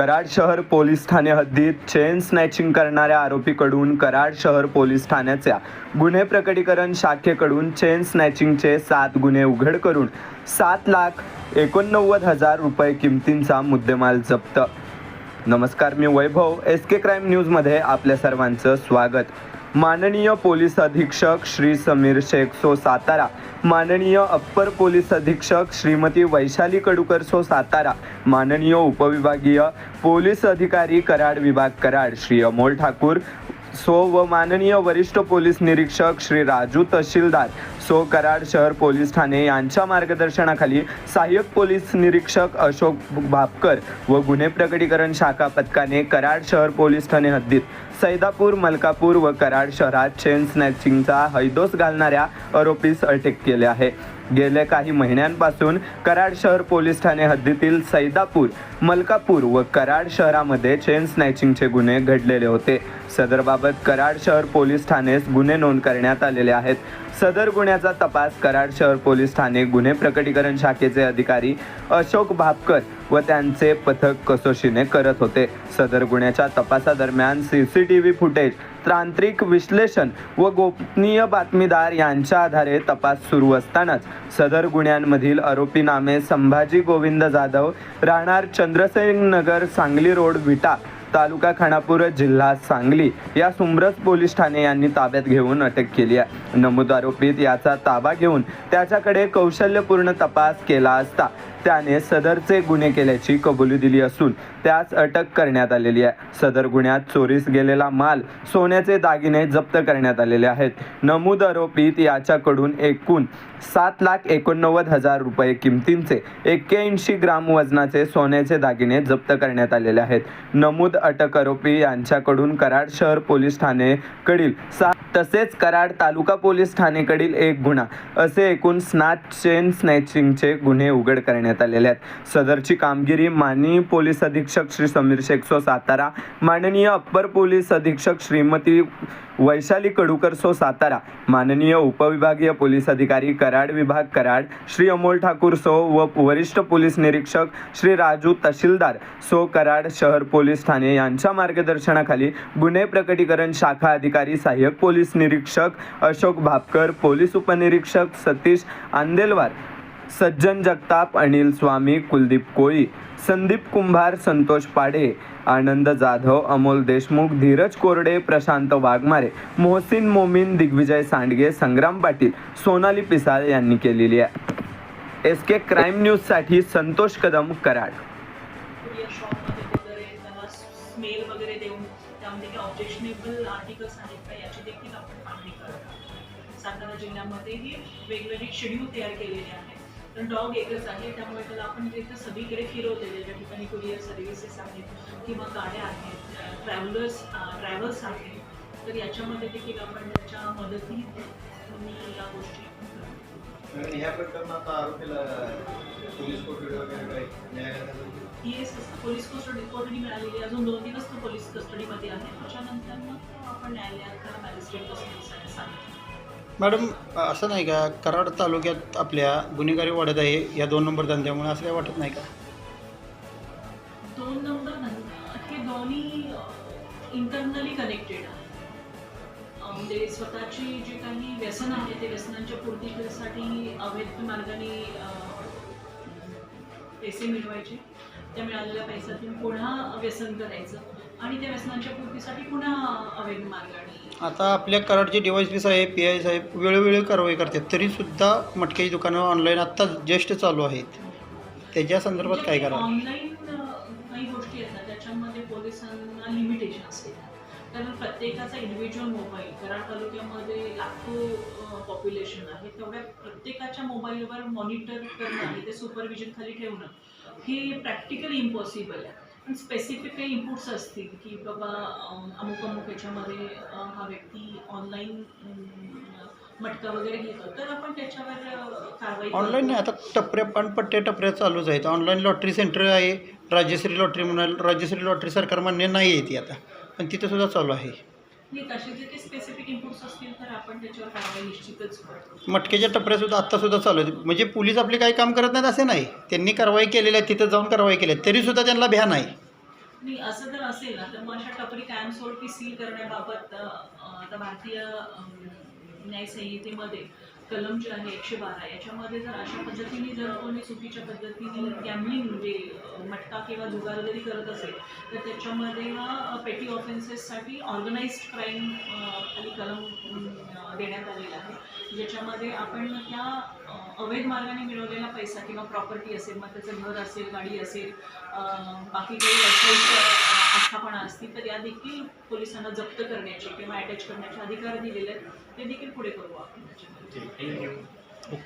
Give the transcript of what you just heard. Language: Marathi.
कराड शहर पोलीस ठाणे हद्दीत चेन स्नॅचिंग करणाऱ्या आरोपीकडून कराड शहर पोलीस ठाण्याच्या गुन्हे प्रकटीकरण शाखेकडून चेन स्नॅचिंगचे सात गुन्हे उघड करून सात लाख एकोणनव्वद हजार रुपये किमतींचा मुद्देमाल जप्त. नमस्कार मी वैभव एस के क्राईम न्यूजमध्ये आपल्या सर्वांचं स्वागत. माननीय पोलीस अधीक्षक श्री समीर शेख सो सातारा माननीय अप्पर पोलीस अधीक्षक श्रीमती वैशाली कडुकर सो सातारा माननीय उपविभागीय पोलीस अधिकारी कराड विभाग कराड श्री अमोल ठाकूर सो व माननीय वरिष्ठ पोलीस निरीक्षक श्री राजू तहसीलदार सो कराड शहर पोलीस ठाणे यांच्या मार्गदर्शनाखाली सहाय्यक पोलीस निरीक्षक अशोक भापकर व गुन्हे प्रकटीकरण शाखा पथकाने कराड शहर पोलीस ठाणे हद्दीत सैदापूर मलकापूर व कराड शहरात चेन स्नॅचिंगचा हैदोस घालणाऱ्या आरोपीस अटक केले आहे. गेल्या काही महिन्यांपासून कराड शहर पोलीस ठाणे हद्दीतील सैदापूर मलकापूर व कराड शहरामध्ये चेन स्नॅचिंगचे गुन्हे घडलेले होते. सदरबाबत कराड शहर पोलीस ठाणेस गुन्हे नोंद करण्यात आलेले आहेत. सदर गुन्ह्याचा तपास कराड शहर पोलीस ठाणे गुन्हे प्रकटीकरण शाखेचे अधिकारी अशोक भापकर व त्यांचे पथक कसोशीने करत होते. सदर गुन्ह्याच्या तपासादरम्यान C C T V footage तांत्रिक विश्लेषण व गोपनीय बातमीदार यांच्या आधारे तपास सुरू असतानाच सदर गुन्ह्यांमधील आरोपी नामे संभाजी गोविंद जाधव राहणार चंद्रसेन नगर सांगली रोड विटा तालुका खानापूर जिल्हा सांगली या सुमरस पोलीस ठाणे यांनी ताब्यात घेऊन अटक केली आहे. नमूद आरोपीत याचा ताबा घेऊन त्याच्याकडे कौशल्यपूर्ण तपास केला असता. त्याने सदरचे गुन्हे केल्याची कबुली दिली असून त्यास अटक करण्यात आलेली आहे. सदर गुन्ह्यात चोरीस गेलेला माल सोन्याचे दागिने जप्त करण्यात आलेले आहेत. नमूद आरोपीत याच्याकडून एकूण सात लाख एकोणनव्वद हजार रुपये किमतींचे एक्क्याऐंशी ग्राम वजनाचे सोन्याचे दागिने जप्त करण्यात आलेले आहेत. नमूद अटक आरोपी यांच्याकडून कराड शहर पोलीस ठाणेकडील सात तसेच कराड तालुका पोलीस ठाणेकडील एक गुन्हा. असे एकूण स्नॅच चेन स्नॅचिंगचे गुन्हे उघड करण्यात आलेले आहेत. सदरची कामगिरी माननीय पोलीस अधीक्षक श्री समीर शेखसो सातारा माननीय अप्पर पोलीस अधीक्षक श्रीमती वैशाली कडूकर सो सातारा. माननीय उपविभागीय पोलीस अधिकारी कराड विभाग कराड श्री अमोल ठाकूर सो व वरिष्ठ पोलीस निरीक्षक श्री राजू तहसीलदार सो कराड शहर पोलीस ठाणे यांच्या मार्गदर्शनाखाली गुन्हे प्रकटीकरण शाखा अधिकारी सहाय्यक पोलीस निरीक्षक अशोक भापकर पोलीस उपनिरीक्षक सतीश आंदेलवार सज्जन जगताप अनिल स्वामी कुलदीप कोळी संदीप कुंभार संतोष पाडे आनंद जाधव अमोल देशमुख धीरज कोरडे प्रशांत वाघमारे मोहसिन मोमीन दिग्विजय सांडगे संग्राम पाटील सोनाली पिसाळ यांनी केलेली आहे. एस के क्राईम न्यूजसाठी संतोष कदम कराड. सातारा जिल्ह्यामध्येही वेगवेगळे शेड्यूल तयार केलेले आहेत तर डॉग एकच आहे त्यामुळे त्याला आपण तिथं सगळीकडे फिरवलेले ज्या ठिकाणी कुरिअर सर्व्हिसेस आहेत किंवा गाड्या आहेत ट्रॅव्हलर्स ट्रॅव्हल्स आहेत तर याच्यामध्ये देखील आपण त्याच्या मदतीने या गोष्टी करतो. आणि ह्या प्रकरणात आरोपीला पोलीस कोठडी वगैरे काही न्यायालयात एक पोलीस कस्टडी कोठडी मिळालेली. अजून दोन दिवस तो पोलीस कस्टडीमध्ये आहे त्याच्यानंतर मग आपण न्यायालयात मॅजिस्ट्रेट कस्टडीसाठी सांगितलं मॅडम असं नाही का? कराड तालुक्यात आपल्या गुन्हेगारी वाढत आहे या दोन नंबर धंद्यामुळे असं काही वाटत नाही का? दोन नंबर धंदा? हे दोन्ही इंटरनली कनेक्टेड आहे. म्हणजे स्वतःची जे काही व्यसन आहे ते व्यसनांच्या पूर्तीसाठी अवैध मार्गाने पैसे मिळवायचे. त्या मिळालेल्या पैशातून पुन्हा व्यसन करायचं. आणि त्या व्यसनांच्या पूर्तीसाठी पुन्हा अवैध मार्गाने आता आपल्या कराडचे D P saheb P I saheb वेळोवेळी कारवाई करतात तरीसुद्धा मटक्याची दुकानं ऑनलाईन आत्ता ज्येष्ठ चालू आहेत. त्याच्या संदर्भात काय करा ऑनलाईन काही गोष्टी आहेत ना त्याच्यामध्ये पोलिसांना लिमिटेशन असते कारण प्रत्येकाचा इंडिव्हिज्युअल मोबाईल कराड तालुक्यामध्ये लाखो पॉप्युलेशन आहे. तेवढ्या प्रत्येकाच्या मोबाईलवर मॉनिटर करणं आणि ते सुपरविजन खाली ठेवणं हे प्रॅक्टिकली इम्पॉसिबल आहे. स्पेसिफिक काही इनपुट्स असतील की बाबा अमुक अमुक याच्यामध्ये हा व्यक्ती ऑनलाईन मटका वगैरे घेतो तर आपण त्याच्यावर कारवाई. ऑनलाईन नाही आता टपऱ्या पानपट्ट्या टपऱ्या चालूच आहेत. ऑनलाईन लॉटरी सेंटर आहे राज्यश्री लॉटरी म्हणून राज्यश्री लॉटरी सरकार मान्य नाही आहे ती आता. पण तिथं सुद्धा चालू आहे. तर निश्चितच करतो. मटक्याच्या टपऱ्यासुद्धा आत्तासुद्धा चालू आहेत. म्हणजे पोलीस आपले काही काम करत नाहीत असे नाही. त्यांनी कारवाई केलेली आहे तिथं जाऊन कारवाई केली आहे. तरीसुद्धा त्यांना भ्या नाही. नाही असं जर असेल ना. तर मग अशा टपरी कायमस्वरूपी सील करण्याबाबत आता भारतीय न्यायसंहितेमध्ये कलम जे आहे एकशे बारा याच्यामध्ये जर अशा पद्धतीने जर कोणी चुकीच्या पद्धतीने गॅम्बलिंग म्हणजे मटका किंवा जुगारगिरी करत असेल तर त्याच्यामध्ये हा पेटी ऑफेन्सेससाठी ऑर्गनाइज्ड क्राईम खाली कलम देण्यात आलेला आहे. ज्याच्यामध्ये आपण त्या अवैध मार्गाने मिळवलेला पैसा किंवा प्रॉपर्टी असेल मग त्याचं घर असेल गाडी असेल बाकी काही व्यावसायिक आस्थापना असतील तर या देखील पोलिसांना जप्त करण्याचे किंवा अटॅच करण्याचे अधिकार दिलेले आहेत ते देखील पुढे करू आपण. थँक्यू